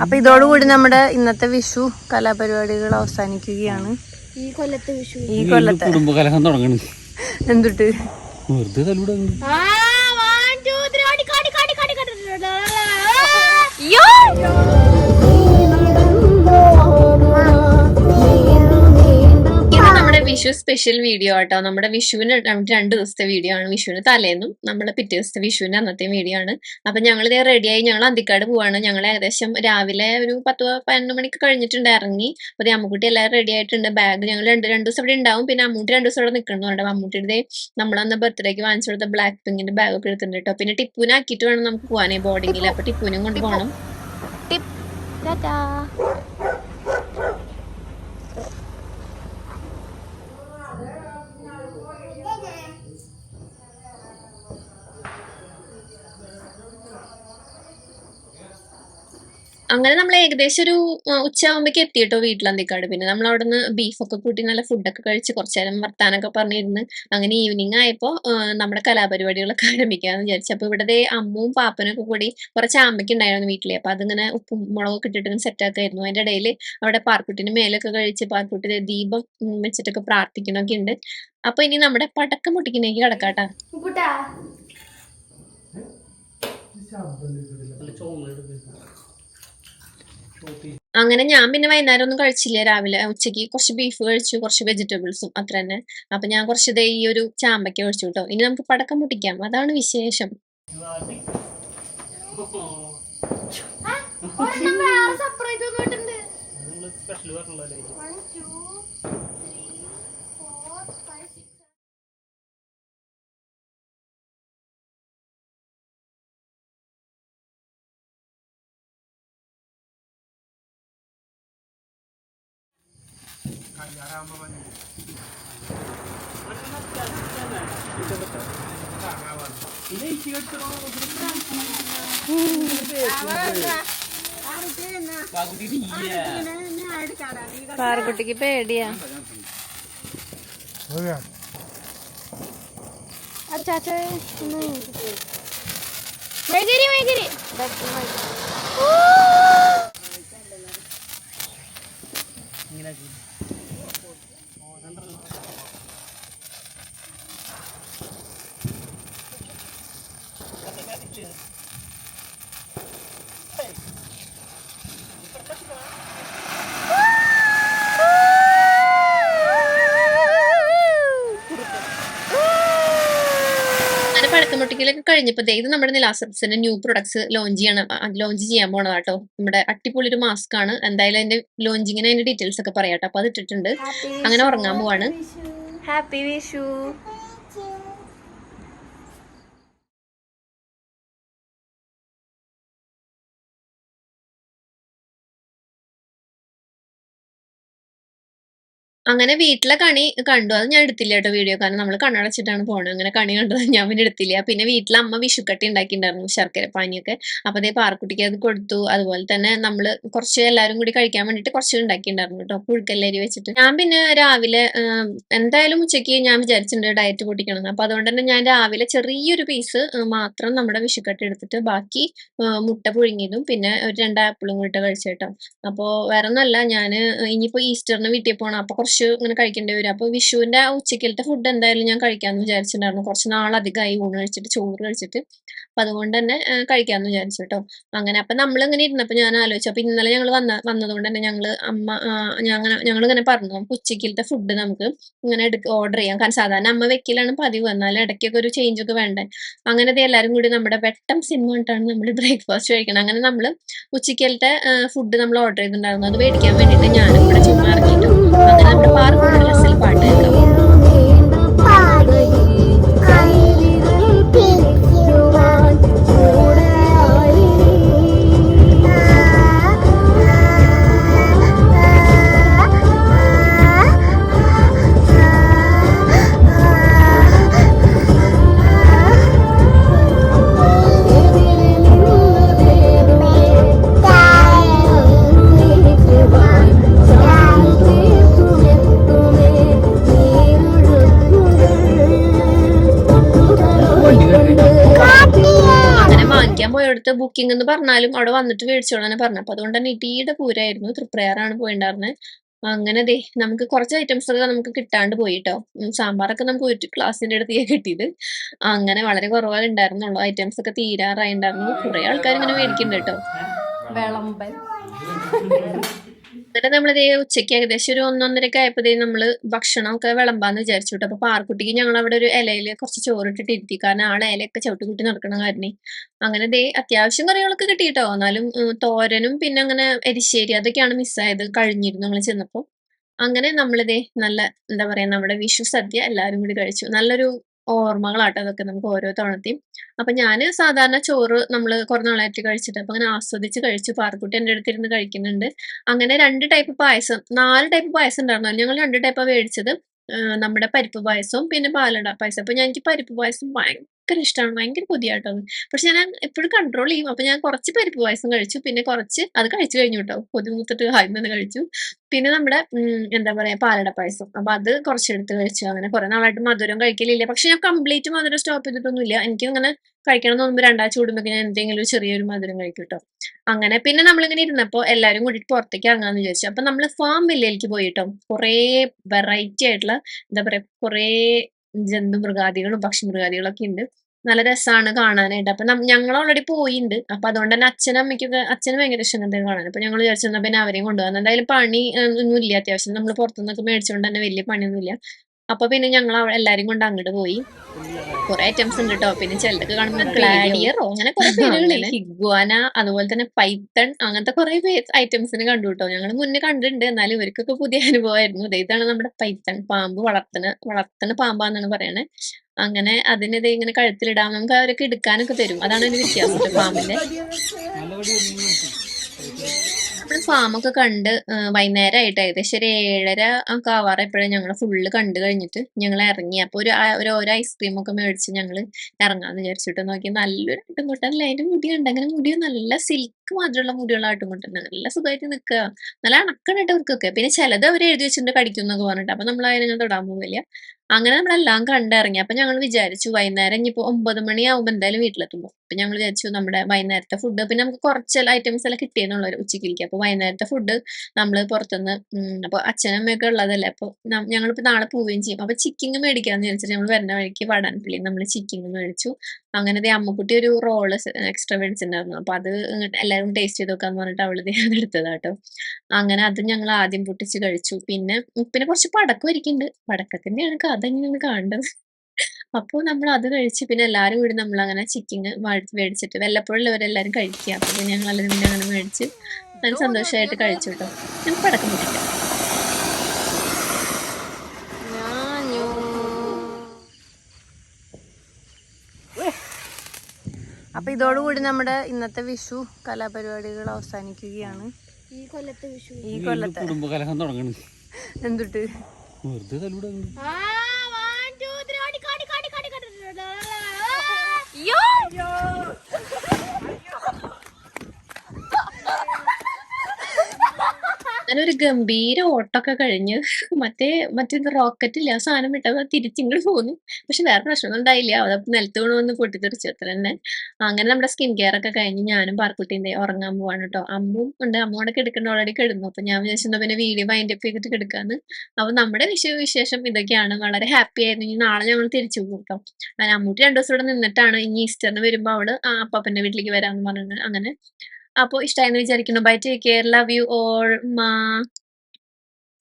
അപ്പൊ ഇതോടുകൂടി നമ്മുടെ ഇന്നത്തെ വിഷു കലാപരിപാടികൾ അവസാനിക്കുകയാണ് ഈ കൊല്ലത്തെ വിഷു ഈ കൊല്ലത്തെ കുടുംബകലഹം തുടങ്ങണം എന്തുട്ട് വെറുതെ തലൂടെ വിഷു സ്പെഷ്യൽ വീഡിയോ ആട്ടോ. നമ്മുടെ വിഷുവിന് രണ്ട് ദിവസത്തെ വീഡിയോ ആണ് വിഷുവിന് തലേന്നും നമ്മുടെ പിറ്റേ ദിവസത്തെ വിഷുവിന്റെ അന്നത്തെ വീഡിയോ ആണ്. അപ്പൊ ഞങ്ങൾ ഇതേ റെഡിയായി ഞങ്ങൾ അന്തിക്കാട് പോവാണ്. ഞങ്ങൾ ഏകദേശം രാവിലെ ഒരു പത്ത് പതിനൊന്ന് മണിക്ക് കഴിഞ്ഞിട്ടുണ്ട് ഇറങ്ങി. അപ്പൊ അമ്മൂട്ടി അമ്മുക്കുട്ടി എല്ലാവരും റെഡി ആയിട്ടുണ്ട്. ബാഗ് ഞങ്ങൾ രണ്ട് രണ്ട് ദിവസം ഇവിടെ ഉണ്ടാവും. പിന്നെ അമ്മൂട്ടി രണ്ട് ദിവസം ഇവിടെ നിൽക്കണമെന്നുണ്ട് അമ്മൂട്ടിയുടെ നമ്മളന്ന് ബർത്ത്ഡേക്ക് വാങ്ങിച്ചു കൊടുത്ത ബ്ലാക്ക് പിങ്കിന്റെ ബാഗ് ഒക്കെ എടുത്തിട്ടുണ്ട് കേട്ടോ. പിന്നെ ടിപ്പുനെ ആക്കിയിട്ട് വേണം നമുക്ക് പോകാനേ ബോർഡിങ്ങിൽ അപ്പൊ ടിപ്പുനും കൊണ്ട് പോകണം അങ്ങനെ നമ്മൾ ഏകദേശം ഒരു ഉച്ച ഉച്ചയാകുമ്പോഴേക്ക് എത്തി കേട്ടോ വീട്ടിലന്തിക്കാട് പിന്നെ നമ്മൾ അവിടെ നിന്ന് ബീഫൊക്കെ കൂട്ടി നല്ല ഫുഡൊക്കെ കഴിച്ച് കുറച്ചു നേരം വർത്താനൊക്കെ പറഞ്ഞിരുന്ന്. അങ്ങനെ ഈവനിങ് ആയപ്പോൾ നമ്മുടെ കലാപരിപാടികളൊക്കെ ആരംഭിക്കാന്ന് വിചാരിച്ചു. അപ്പോൾ ഇവിടെ ദേ പാപ്പനൊക്കെ പാപ്പനും കൂടി കുറച്ച് ആമ്പയ്ക്ക് ഉണ്ടായിരുന്നു വീട്ടിലെ. അപ്പോൾ അതിങ്ങനെ ഉപ്പും മുളകൊക്കെ ഇട്ടിട്ട് സെറ്റ് ആക്കായിരുന്നു. അതിന്റെ ഇടയിൽ അവിടെ പാർക്കുട്ടിന് മേലൊക്കെ കഴിച്ച് പാർക്കുട്ടി ദീപം വെച്ചിട്ടൊക്കെ പ്രാർത്ഥിക്കണമൊക്കെ ഉണ്ട് അപ്പൊ ഇനി നമ്മുടെ പടക്കം പൊട്ടിക്കുന്നേക്ക് കിടക്കാട്ടാ. ഉപ്പുട്ടാ. അങ്ങനെ ഞാൻ പിന്നെ വൈകുന്നേരം ഒന്നും കഴിച്ചില്ല രാവിലെ. ഉച്ചയ്ക്ക് കുറച്ച് ബീഫ് കഴിച്ചു കുറച്ച് വെജിറ്റബിൾസും അത്ര തന്നെ. അപ്പൊ ഞാൻ കുറച്ച് ദേ ഈ ഒരു ചാമ്പയ്ക്ക കഴിച്ചു കേട്ടോ ഇനി നമുക്ക് പടക്കം പൊട്ടിക്കാം. അതാണ് വിശേഷം. separate ഒന്ന് പാറക്കുട്ടിക്ക് പേടിയാ അച്ചാച്ചേ, വൈകരി മേഗിരി, മേഗിരി. അങ്ങനെ പടക്കം കഴിഞ്ഞപ്പോൾ ഇത് നമ്മുടെ നിലാസപ്സിന്റെ ന്യൂ പ്രൊഡക്ട്സ് ലോഞ്ച് ചെയ്യണം. ലോഞ്ച് ചെയ്യാൻ പോണതാട്ടോ നമ്മുടെ അടിപൊളി ഒരു മാസ്ക് ആണ്. എന്തായാലും അതിന്റെ ലോഞ്ചിങ്ങിന് അതിന്റെ ഡീറ്റെയിൽസ് ഒക്കെ പറയാട്ടോ അപ്പൊ അത് ഇട്ടിട്ടുണ്ട്. അങ്ങനെ ഉറങ്ങാൻ പോവാണ്. ഹാപ്പി വിഷു അങ്ങനെ വീട്ടിലെ കണി കണ്ടു. അത് ഞാൻ എടുത്തില്ല കേട്ടോ വീഡിയോ കാരണം നമ്മൾ കണ്ണടച്ചിട്ടാണ് പോണത്. അങ്ങനെ കണി കണ്ടത് ഞാൻ പിന്നെ എടുത്തില്ല. പിന്നെ വീട്ടിലെ അമ്മ വിഷുക്കട്ടി ഉണ്ടാക്കിയിട്ടുണ്ടായിരുന്നു ശർക്കര പാനിയൊക്കെ. അപ്പൊ അതേ പാർക്കുട്ടിക്ക് അത് കൊടുത്തു. അതുപോലെ തന്നെ നമ്മൾ കുറച്ച് എല്ലാവരും കൂടി കഴിക്കാൻ വേണ്ടിയിട്ട് കുറച്ച് ഉണ്ടാക്കിയിട്ടുണ്ടായിരുന്നു കേട്ടോ. പുഴുക്കല്ലരി വെച്ചിട്ട്. ഞാൻ പിന്നെ രാവിലെ എന്തായാലും ഉച്ചയ്ക്ക് ഞാൻ വിചാരിച്ചിട്ടുണ്ട് ഡയറ്റ് പൊട്ടിക്കണം അപ്പൊ അതുകൊണ്ട് തന്നെ ഞാൻ രാവിലെ ചെറിയൊരു പീസ് മാത്രം നമ്മുടെ വിഷുക്കട്ടി എടുത്തിട്ട് ബാക്കി മുട്ട പുഴുങ്ങിയതും പിന്നെ ഒരു രണ്ട് ആപ്പിളും കൂടി കഴിച്ചു കേട്ടോ അപ്പോൾ വേറെ ഒന്നല്ല ഞാൻ ഇനിയിപ്പോൾ ഈസ്റ്ററിന് വീട്ടിൽ പോകണം അപ്പോൾ കുറച്ച് ഇങ്ങനെ കഴിക്കേണ്ടി വരും. അപ്പോൾ വിഷുവിന്റെ ആ ഉച്ചക്കലത്തെ ഫുഡ് എന്തായാലും ഞാൻ കഴിക്കാമെന്ന് വിചാരിച്ചിട്ടുണ്ടായിരുന്നു. കുറച്ച് നാളധികമായി ഊണ് കഴിച്ചിട്ട് ചോറ് കഴിച്ചിട്ട്. അപ്പം അതുകൊണ്ട് തന്നെ കഴിക്കാമെന്ന് വിചാരിച്ചു കേട്ടോ അങ്ങനെ അപ്പം നമ്മളിങ്ങനെ ഇരുന്നപ്പോൾ ഞാൻ ആലോചിച്ചു. അപ്പൊ ഇന്നലെ ഞങ്ങൾ വന്ന വന്നതുകൊണ്ട് തന്നെ ഞങ്ങൾ അമ്മ ഞങ്ങൾ ഞങ്ങളിങ്ങനെ പറഞ്ഞു. നമുക്ക് ഉച്ചക്കിലത്തെ ഫുഡ് നമുക്ക് ഇങ്ങനെ എടുക്ക ഓർഡർ ചെയ്യാം. കാരണം സാധാരണ അമ്മ വെക്കിലാണ് പതിവ്. എന്നാലും ഇടയ്ക്കൊക്കെ ഒരു ചേഞ്ച് ഒക്കെ വേണ്ടേ. അങ്ങനെ ദേ എല്ലാവരും കൂടി നമ്മുടെ വെട്ടം സിനിമ കണ്ടിട്ടാണ് നമ്മൾ ബ്രേക്ക്ഫാസ്റ്റ് കഴിക്കണം. അങ്ങനെ നമ്മൾ ഉച്ചക്കലത്തെ ഫുഡ് നമ്മൾ ഓർഡർ ചെയ്തിട്ടുണ്ടായിരുന്നു. അത് മേടിക്കാൻ വേണ്ടിയിട്ട് ഞാനും ഇവിടെ ചുമ്മാ അങ്ങനെ നമ്മുടെ പാർക്കുള്ള ഡ്രസ്സിൽ പാട്ട് കേൾക്കാം ും. അടുത്ത് ബുക്കിംഗ് എന്ന് പറഞ്ഞാലും അവിടെ വന്നിട്ട് മേടിച്ചോളാണ് പറഞ്ഞു. അപ്പൊ അതുകൊണ്ട് തന്നെ ഇടിയുടെ പൂരായിരുന്നു. തൃപ്രയാറാണ് പോയിണ്ടായിരുന്നത് അങ്ങനെ ദേ നമുക്ക് കുറച്ച് ഐറ്റംസ് ഒക്കെ നമുക്ക് കിട്ടാണ്ട് പോയിട്ടോ. സാമ്പാറൊക്കെ നമുക്ക് ഒരു ക്ലാസ്സിന്റെ അടുത്ത് കിട്ടിയത്. അങ്ങനെ വളരെ കുറവാണ് ഉണ്ടായിരുന്നുള്ളൂ ഐറ്റംസ് ഒക്കെ തീരാറായിണ്ടായിരുന്നു. കുറെ ആൾക്കാർ ഇങ്ങനെ മേടിക്കുന്നുണ്ട് കേട്ടോ എന്നിട്ട് നമ്മളിത് ഉച്ചയ്ക്ക് ഏകദേശം ഒരു ഒന്നൊന്നരക്ക് ആയപ്പോഴേ നമ്മൾ ഭക്ഷണമൊക്കെ വിളമ്പാന്ന് വിചാരിച്ചു കേട്ടോ അപ്പൊ പാർക്കുട്ടിക്ക് ഞങ്ങൾ അവിടെ ഒരു ഇലയിൽ കുറച്ച് ചോറിട്ടിട്ട് ഇരുത്തി. കാരണം ആളെ ഇലയൊക്കെ ചവിട്ടി കുട്ടി നടക്കണ കാരണേ. അങ്ങനെ ദേ അത്യാവശ്യം കറികളൊക്കെ കിട്ടി കേട്ടോ എന്നാലും തോരനും പിന്നെ അങ്ങനെ എരിശ്ശേരി അതൊക്കെയാണ് മിസ്സായത്. കഴിഞ്ഞിരുന്നു നമ്മൾ ചെന്നപ്പോ. അങ്ങനെ നമ്മളിതേ നല്ല എന്താ പറയാ നമ്മുടെ വിഷു സദ്യ എല്ലാരും കൂടി കഴിച്ചു. നല്ലൊരു ഓർമ്മകളാട്ടോ അതൊക്കെ നമുക്ക് ഓരോ തവണത്തെയും അപ്പൊ ഞാൻ സാധാരണ ചോറ് നമ്മൾ കുറെ നാളായിട്ട് കഴിച്ചിട്ട് അപ്പൊ അങ്ങനെ ആസ്വദിച്ച് കഴിച്ചു. പാറക്കുട്ടി എന്റെ അടുത്തിരുന്ന് കഴിക്കുന്നുണ്ട്. അങ്ങനെ രണ്ട് ടൈപ്പ് പായസം നാല് ടൈപ്പ് പായസം ഉണ്ടായിരുന്നു. ഞങ്ങൾ രണ്ട് ടൈപ്പാണ് മേടിച്ചത്. നമ്മുടെ പരിപ്പ് പായസവും പിന്നെ പാലട പായസം. അപ്പൊ ഞാൻ എനിക്ക് പരിപ്പ് പായസം ഭയങ്കര ഇഷ്ടമാണ് ഭയങ്കര കൊതിയാട്ടോ പക്ഷെ ഞാൻ എപ്പോഴും കൺട്രോൾ ചെയ്യും. അപ്പൊ ഞാൻ കുറച്ച് പരിപ്പ് പായസം കഴിച്ചു. പിന്നെ കുറച്ച് അത് കഴിച്ചു കഴിഞ്ഞു കേട്ടോ കൊതി മൂത്തിട്ട് ആദ്യം തന്നെ കഴിച്ചു. പിന്നെ നമ്മുടെ എന്താ പറയാ പാലട പായസം. അപ്പൊ അത് കുറച്ചെടുത്ത് കഴിച്ചു. അങ്ങനെ കുറെ നാളായിട്ട് മധുരം കഴിക്കലില്ല. പക്ഷെ ഞാൻ കംപ്ലീറ്റ് മധുരം സ്റ്റോപ്പ് ചെയ്തിട്ടൊന്നുമില്ല. എനിക്ക് അങ്ങനെ കഴിക്കണം എന്ന് തോന്നുമ്പോൾ രണ്ടാഴ്ച കൂടുമ്പോൾ ഞാൻ എന്തെങ്കിലും ചെറിയൊരു മധുരം കഴിക്കും കേട്ടോ അങ്ങനെ പിന്നെ നമ്മളിങ്ങനെ ഇരുന്നപ്പോ എല്ലാരും കൂടിയിട്ട് പുറത്തേക്ക് ഇറങ്ങാന്ന് വിചാരിച്ചു. അപ്പൊ നമ്മൾ ഫാം വില്ലയിലേക്ക് പോയിട്ടോ കുറേ വെറൈറ്റി ആയിട്ടുള്ള എന്താ പറയാ കുറേ ജന്തു മൃഗാദികളും പക്ഷി മൃഗാദികളും ഒക്കെ ഉണ്ട് നല്ല രസമാണ് കാണാനായിട്ട്. അപ്പൊ ഞങ്ങൾ ഓൾറെഡി പോയിട്ടുണ്ട് അപ്പൊ അതുകൊണ്ട് തന്നെ അച്ഛനും അമ്മയ്ക്കൊക്കെ അച്ഛനും ഭയങ്കര ഇഷ്ടം കാണാൻ. അപ്പൊ ഞങ്ങൾ വിചാരിച്ചു പിന്നെ അവരെയും കൊണ്ടുപോകാൻ എന്തായാലും പണി ഒന്നും ഇല്ല അത്യാവശ്യം നമ്മൾ പുറത്തുനിന്നൊക്കെ മേടിച്ചുകൊണ്ട് തന്നെ വലിയ പണിയൊന്നുമില്ല. അപ്പൊ പിന്നെ ഞങ്ങൾ എല്ലാരും കൊണ്ട് അങ്ങോട്ട് പോയി. കുറെ ഐറ്റംസ് ഉണ്ട് കേട്ടോ പിന്നെ ചിലതൊക്കെ കാണുമ്പോൾ ഗ്ലാഡിയറോ അങ്ങനെ കുറെ പേരുകളില്ലേ ഹിഗ്വാന അതുപോലെ തന്നെ പൈത്തൺ അങ്ങനത്തെ കുറെ ഐറ്റംസിന് കണ്ടു കേട്ടോ ഞങ്ങൾ മുന്നേ കണ്ടിട്ടുണ്ട്. എന്നാലും ഇവർക്കൊക്കെ പുതിയ അനുഭവമായിരുന്നു ഇതാണ് നമ്മുടെ പൈത്തൺ പാമ്പ് വളർത്തണ വളർത്തണ പാമ്പാന്നാണ് പറയണേ. അങ്ങനെ അതിനെ ഇത് ഇങ്ങനെ കഴുത്തിലിടാം. നമുക്ക് അവരൊക്കെ എടുക്കാനൊക്കെ തരും. അതാണ് ഒരു വ്യത്യാസം പാമ്പിന്റെ. നമ്മൾ ഫാമൊക്കെ കണ്ട് വൈകുന്നേരം ആയിട്ട് ഏകദേശം ഒരു ഏഴര ഒക്കെ ആവാറപ്പോഴും ഞങ്ങൾ ഫുള്ള് കണ്ടു കഴിഞ്ഞിട്ട് ഞങ്ങൾ ഇറങ്ങി അപ്പൊ ഒരു ഒരു ഓരോ ഐസ്ക്രീം ഒക്കെ മേടിച്ച് ഞങ്ങൾ ഇറങ്ങാന്ന് വിചാരിച്ചിട്ട് നോക്കി. നല്ലൊരു ആട്ടുംകുട്ടനല്ലേ അതിന്റെ മുടി ഉണ്ട് അങ്ങനെ മുടി നല്ല സിൽക്ക് മാതിരിയുള്ള മുടിയുള്ള ആട്ടുംകുട്ടൻ നല്ല സുഖമായിട്ട് നിൽക്കുക നല്ല അണക്കണിട്ട് അവർക്കൊക്കെ പിന്നെ ചിലത് അവർ എഴുതി വെച്ചിട്ടുണ്ട് കടിക്കും എന്നൊക്കെ പറഞ്ഞിട്ട്. അപ്പൊ നമ്മൾ അതിനെ തൊടാൻ പോവില്ല അങ്ങനെ നമ്മളെല്ലാം കണ്ടിറങ്ങി. അപ്പൊ ഞങ്ങൾ വിചാരിച്ചു വൈകുന്നേരം ഇനിയിപ്പോ ഒമ്പത് മണിയാവുമ്പോ എന്തായാലും വീട്ടിലെത്തുമ്പോ. അപ്പൊ ഞങ്ങൾ വിചാരിച്ചു നമ്മുടെ വൈകുന്നേരത്തെ ഫുഡ് പിന്നെ നമുക്ക് കുറച്ച് ഐറ്റംസ് എല്ലാം കിട്ടിയെന്നുള്ള ഉച്ചക്കിരിക്കും അപ്പൊ വൈകുന്നേരത്തെ ഫുഡ് നമ്മൾ പുറത്തുനിന്ന് അപ്പൊ അച്ഛനും അമ്മയൊക്കെ ഉള്ളതല്ലേ. അപ്പൊ ഞങ്ങളിപ്പോ നാളെ പോവുകയും ചെയ്യും. അപ്പൊ ചിക്കിങ് മേടിക്കാന്ന് വിചാരിച്ചിട്ട് നമ്മൾ വരുന്ന വഴിക്ക് വടാൻപള്ളി നമ്മൾ ചിക്കിങ് മേടിച്ചു. അങ്ങനെ അമ്മക്കുട്ടി ഒരു റോൾ എക്സ്ട്രാ മേടിച്ചിട്ടുണ്ടായിരുന്നു അപ്പൊ അത് എല്ലാവരും ടേസ്റ്റ് ചെയ്ത് നോക്കാന്ന് പറഞ്ഞിട്ട് അവൾ ദേ അത് എടുത്തതാട്ടോ അങ്ങനെ അത് ഞങ്ങൾ ആദ്യം പൊട്ടിച്ച് കഴിച്ചു. പിന്നെ പിന്നെ കുറച്ച് പടക്കം ഇരിക്കുന്നുണ്ട് പടക്കത്തിന്റെയാണ് ഇങ്ങനെ കാണേണ്ടത് അപ്പോൾ നമ്മൾ അത് കഴിച്ച് പിന്നെ എല്ലാവരും കൂടി നമ്മൾ അങ്ങനെ ചിക്കിങ് മേടിച്ചിട്ട് വല്ലപ്പോഴും ഇവരെല്ലാരും കഴിക്കുക. അപ്പൊ പിന്നെ ഞങ്ങൾ എല്ലാവരും പിന്നെ അങ്ങനെ മേടിച്ച് നല്ല സന്തോഷമായിട്ട് കഴിച്ചു കേട്ടോ. ഞങ്ങൾ പടക്കം പൊട്ടിക്കാം. അപ്പൊ ഇതോടുകൂടി നമ്മുടെ ഇന്നത്തെ വിഷു കലാപരിപാടികൾ അവസാനിക്കുകയാണ്. ഈ കൊല്ലത്തെ വിഷു. ഈ കൊല്ലത്തെ. കുടുംബകലഹം തുടങ്ങണം. എന്തുട്ട്? വെറുതെ よ അങ്ങനെ ഒരു ഗംഭീര ഓട്ടൊക്കെ കഴിഞ്ഞ് മറ്റേ മറ്റേ റോക്കറ്റ് ഇല്ല ആ സാധനം വിട്ടത് തിരിച്ചിങ്ങോട്ട് പോന്നു. പക്ഷെ വേറെ പ്രശ്നമൊന്നും ഉണ്ടായില്ല. അത് നിലത്ത് വീണ് വന്ന് പൊട്ടിത്തെറിച്ചു അത്ര തന്നെ. അങ്ങനെ നമ്മുടെ സ്കിൻ കെയർ ഒക്കെ കഴിഞ്ഞ് ഞാനും പാർക്കുട്ടിന്റെ ഉറങ്ങാൻ പോവാണ് കേട്ടോ അമ്മും ഉണ്ട്. അമ്മോടെ കിടക്കേണ്ട ഓൾറെഡി കിടന്നു. അപ്പൊ ഞാൻ വിചാരിച്ചു പിന്നെ വീഡിയോ മൈൻഡ് അപ്പ് ചെയ്തിട്ട് കിടക്കാന്ന്. അപ്പൊ നമ്മുടെ വിഷയ വിശേഷം ഇതൊക്കെയാണ്. വളരെ ഹാപ്പി ആയിരുന്നു. ഇനി നാളെ ഞങ്ങൾ തിരിച്ചു പോകും കേട്ടോ അങ്ങനെ അമ്മൂട്ടി രണ്ടു ദിവസം ഇവിടെ നിന്നിട്ടാണ്. ഇനി ഈസ്റ്ററിന് വരുമ്പോ അവൾ ആ അപ്പാപ്പന്റെ വീട്ടിലേക്ക് വരാന്ന് പറഞ്ഞു അങ്ങനെ അപ്പോൾ ഇഷ്ടമായെന്ന് വിചാരിക്കുന്നു. Bye take care love you all മാ